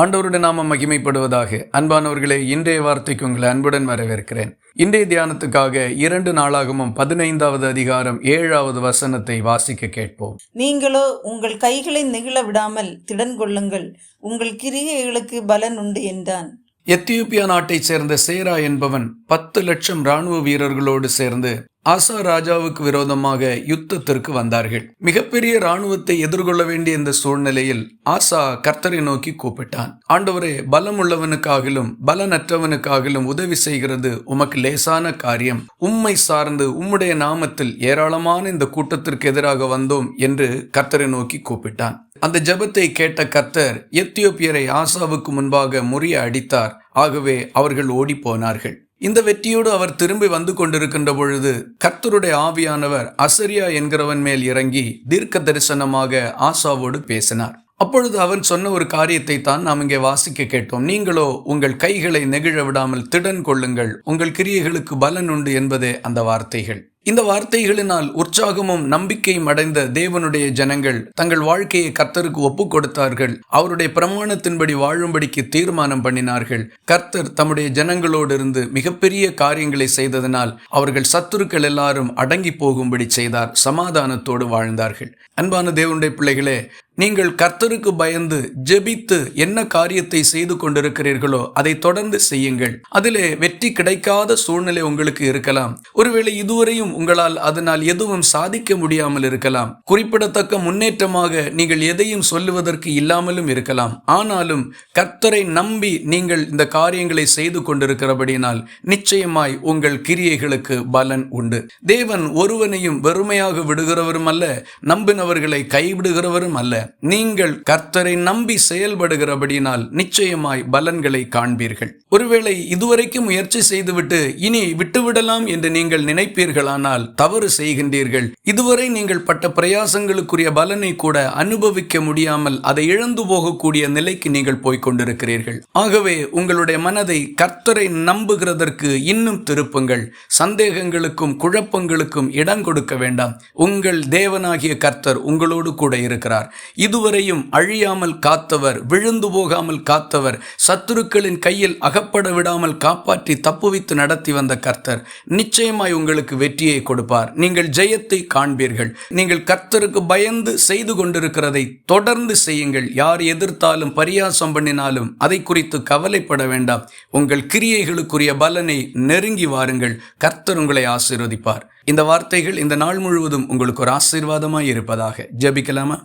ஆண்டவருடைய நாம மகிமைப்படுவதாக. அன்பானவர்களே இன்றைய வார்த்தைக்கு உங்களை அன்புடன் வரவேற்கிறேன். இன்றைய தியானத்துக்காக இரண்டு நாளாகவும் பதினைந்தாவது அதிகாரம் ஏழாவது வசனத்தை வாசிக்க கேட்போம். நீங்களோ உங்கள் கைகளை நெகிழ விடாமல் திடன் கொள்ளுங்கள். உங்கள் கிரியைகளுக்கு பலன் உண்டு என்றான். எத்தியோப்பியா நாட்டைச் சேர்ந்த சேரா என்பவன் பத்து லட்சம் ராணுவ வீரர்களோடு சேர்ந்து ஆசா ராஜாவுக்கு விரோதமாக யுத்தத்திற்கு வந்தார்கள். மிகப்பெரிய ராணுவத்தை எதிர்கொள்ள வேண்டிய இந்த சூழ்நிலையில் ஆசா கர்த்தரை நோக்கி கூப்பிட்டான். ஆண்டவரே பலம் உள்ளவனுக்காகிலும் பலனற்றவனுக்காகிலும் உதவி செய்கிறது உமக்கு லேசான காரியம். உம்மை சார்ந்து உம்முடைய நாமத்தில் ஏராளமான இந்த கூட்டத்திற்கு எதிராக வந்தோம் என்று கர்த்தரை நோக்கி கூப்பிட்டான். அந்த ஜபத்தை கேட்ட கர்த்தர் எத்தியோப்பியரை ஆசாவுக்கு முன்பாக முறிய அடித்தார். ஆகவே அவர்கள் ஓடிப்போனார்கள். இந்த வெற்றியோடு அவர் திரும்பி வந்து கொண்டிருக்கின்ற பொழுது கர்த்தருடைய ஆவியானவர் அசரியா என்கிறவன் மேல் இறங்கி தீர்க்க தரிசனமாக ஆசாவோடு பேசினார். அப்பொழுது அவன் சொன்ன ஒரு காரியத்தை தான் நாம் இங்கே வாசிக்க கேட்டோம். நீங்களோ உங்கள் கைகளை நெகிழ விடாமல் திடன் கொள்ளுங்கள். உங்கள் கிரியைகளுக்கு பலன் உண்டு என்பதே அந்த வார்த்தைகள். இந்த வார்த்தைகளினால் உற்சாகமும் நம்பிக்கையும் அடைந்த தேவனுடைய ஜனங்கள் தங்கள் வாழ்க்கையை கர்த்தருக்கு ஒப்பு கொடுத்தார்கள் அவருடைய பிரமாணத்தின்படி வாழும்படிக்கு தீர்மானம் பண்ணினார்கள். கர்த்தர் தம்முடைய ஜனங்களோடு இருந்து மிகப்பெரிய காரியங்களை செய்ததனால் அவர்கள் சத்துருக்கள் எல்லாரும் அடங்கி போகும்படி செய்தார். சமாதானத்தோடு வாழ்ந்தார்கள். அன்பான தேவனுடைய பிள்ளைகளே நீங்கள் கர்த்தருக்கு பயந்து ஜெபித்து என்ன காரியத்தை செய்து கொண்டிருக்கிறீர்களோ அதை தொடர்ந்து செய்யுங்கள். அதிலே வெற்றி கிடைக்காத சூழ்நிலை உங்களுக்கு இருக்கலாம். ஒருவேளை இதுவரையும் உங்களால் அதனால் எதுவும் சாதிக்க முடியாமல் இருக்கலாம். குறிப்பிடத்தக்க முன்னேற்றமாக நீங்கள் எதையும் சொல்லுவதற்கு இல்லாமலும் இருக்கலாம். ஆனாலும் கர்த்தரை நம்பி நீங்கள் இந்த காரியங்களை செய்து கொண்டிருக்கிறபடினால் நிச்சயமாய் உங்கள் கிரியைகளுக்கு பலன் உண்டு. தேவன் ஒருவனையும் வெறுமையாக விடுகிறவரும் அல்ல நம்பினவர்களை கைவிடுகிறவரும் அல்ல. நீங்கள் கர்த்தரை நம்பி செயல்படுகிறபடினால் நிச்சயமாய் பலன்களை காண்பீர்கள். ஒருவேளை இதுவரைக்கும் முயற்சி செய்துவிட்டு இனி விட்டுவிடலாம் என்று நீங்கள் நினைப்பீர்களானால் ஆனால் தவறு செய்கின்றீர்கள். இதுவரை நீங்கள் பட்ட பிரயாசங்களுக்குரிய பலனை கூட அனுபவிக்க முடியாமல் அதை இழந்து போகக்கூடிய நிலைக்கு நீங்கள் போய்க் கொண்டிருக்கிறீர்கள். ஆகவே உங்களுடைய மனதை கர்த்தரை நம்புகிறதற்கு இன்னும் திருப்புங்கள். சந்தேகங்களுக்கும் குழப்பங்களுக்கும் இடம் கொடுக்க வேண்டாம். உங்கள் தேவனாகிய கர்த்தர் உங்களோடு கூட இருக்கிறார். இதுவரையும் அழியாமல் காத்தவர் விழுந்து போகாமல் காத்தவர் சத்துருக்களின் கையில் அகப்பட விடாமல் காப்பாற்றி தப்புவித்து நடத்தி வந்த கர்த்தர் நிச்சயமாய் உங்களுக்கு வெற்றியை வெற்றியை கொடுப்பார். நீங்கள் ஜெயத்தை காண்பீர்கள். நீங்கள் கர்த்தருக்கு பயந்து செய்து கொண்டிருக்கிறதை தொடர்ந்து செய்யுங்கள். யார் எதிர்த்தாலும் பரியாசம் பண்ணினாலும் அதை குறித்து கவலைப்பட வேண்டாம். உங்கள் கிரியைகளுக்குரிய பலனை நெருங்கி வாருங்கள். கர்த்தர் உங்களை ஆசீர்வதிப்பார். இந்த வார்த்தைகள் இந்த நாள் முழுவதும் உங்களுக்கு ஒரு ஆசீர்வாதமாய் இருப்பதாக. ஜபிக்கலாமா?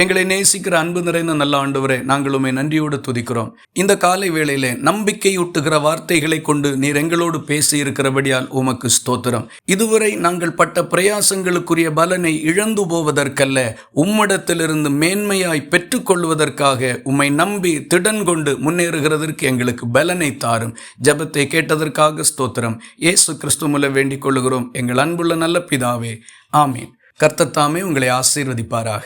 எங்களை நேசிக்கிற அன்பு நிறைந்த நல்ல ஆண்டவரே நாங்கள் நன்றியோடு துதிக்கிறோம். இந்த காலை வேளையிலே நம்பிக்கையூட்டுகிற வார்த்தைகளை கொண்டு நீர் எங்களோடு பேசி இருக்கிறபடியால் உமக்கு ஸ்தோத்திரம். இதுவரை நாங்கள் பட்ட பிரயாசங்களுக்குரிய பலனை இழந்து போவதற்கல்ல உம்மிடத்திலிருந்து மேன்மையாய் பெற்றுக்கொள்வதற்காக உம்மை நம்பி திடன் கொண்டு முன்னேறுகிறதற்கு எங்களுக்கு பலனை தாரும். ஜெபத்தை கேட்டதற்காக ஸ்தோத்திரம். இயேசு கிறிஸ்துமுல வேண்டிக் கொள்ளுகிறோம். எங்கள் அன்புள்ள நல்ல பிதாவே ஆமீன். கர்த்தத்தாமே உங்களை ஆசீர்வதிப்பாராக.